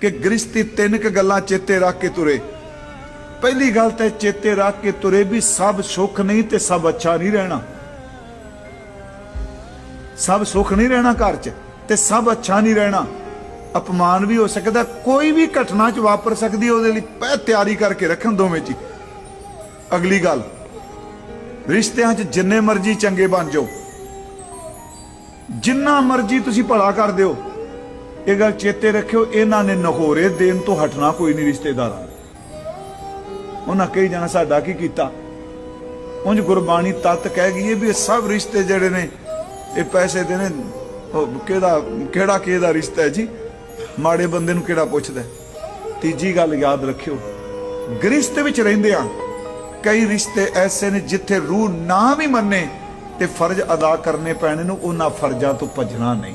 ਕਿ ਗ੍ਰਸਤੀ ਤਿੰਨ ਕ ਗੱਲਾਂ ਚੇਤੇ ਰੱਖ ਕੇ ਤੁਰੇ। ਪਹਿਲੀ ਗੱਲ ਤੇ ਚੇਤੇ ਰੱਖ ਕੇ ਤੁਰੇ ਵੀ ਸਭ ਸੁੱਖ ਨਹੀਂ ਤੇ ਸਭ ਅੱਛਾ ਨਹੀਂ ਰਹਿਣਾ। ਸਭ ਸੁੱਖ ਨਹੀਂ ਰਹਿਣਾ ਘਰ 'ਚ ਤੇ ਸਭ ਅੱਛਾ ਨਹੀਂ ਰਹਿਣਾ। ਅਪਮਾਨ ਵੀ ਹੋ ਸਕਦਾ, ਕੋਈ ਵੀ ਘਟਨਾ 'ਚ ਵਾਪਰ ਸਕਦੀ ਉਹਦੇ ਲਈ ਪਹਿ ਤਿਆਰੀ ਕਰਕੇ ਰੱਖਣ ਦੋਵੇਂ 'ਚ ਅਗਲੀ ਗੱਲ, ਰਿਸ਼ਤਿਆਂ 'ਚ ਜਿੰਨੇ ਮਰਜ਼ੀ ਚੰਗੇ ਬਣ ਜਾਓ। ਜਿੰਨਾ ਮਰਜ਼ੀ ਤੁਸੀਂ ਭਲਾ ਕਰ ਦਿਓ ਇਹ ਗੱਲ ਚੇਤੇ ਰੱਖਿਓ, ਇਹਨਾਂ ਨੇ ਨਹੋਰੇ ਦੇਣ ਤੋਂ ਹਟਣਾ ਕੋਈ ਨਹੀਂ ਰਿਸ਼ਤੇਦਾਰਾਂ ਨੂੰ। ਉਹਨਾਂ ਕਹੀ ਜਾਣਾ, ਸਾਡਾ ਕੀ ਕੀਤਾ? ਉਂਝ ਗੁਰਬਾਣੀ ਤਤ ਕਹਿ ਗਈ ਹੈ ਵੀ ਇਹ ਸਭ ਰਿਸ਼ਤੇ ਜਿਹੜੇ ਨੇ, ਇਹ ਪੈਸੇ ਦੇ ਨੇ ਕਿਹੜਾ ਕਿਹੜਾ, ਕਿਹਦਾ ਰਿਸ਼ਤਾ ਹੈ ਜੀ? ਮਾੜੇ ਬੰਦੇ ਨੂੰ ਕਿਹੜਾ ਪੁੱਛਦਾ ਤੀਜੀ ਗੱਲ ਯਾਦ ਰੱਖਿਓ ਗ੍ਰਿਸ਼ਤ ਵਿੱਚ ਰਹਿੰਦੇ ਆ ਕਈ ਰਿਸ਼ਤੇ ਐਸੇ ਨੇ ਜਿੱਥੇ ਰੂਹ ਨਾ ਵੀ ਮੰਨੇ ਤੇ ਫਰਜ਼ ਅਦਾ ਕਰਨੇ ਪੈਣੇ ਨੂੰ, ਉਹਨਾਂ ਫਰਜ਼ਾਂ ਤੋਂ ਭੱਜਣਾ ਨਹੀਂ।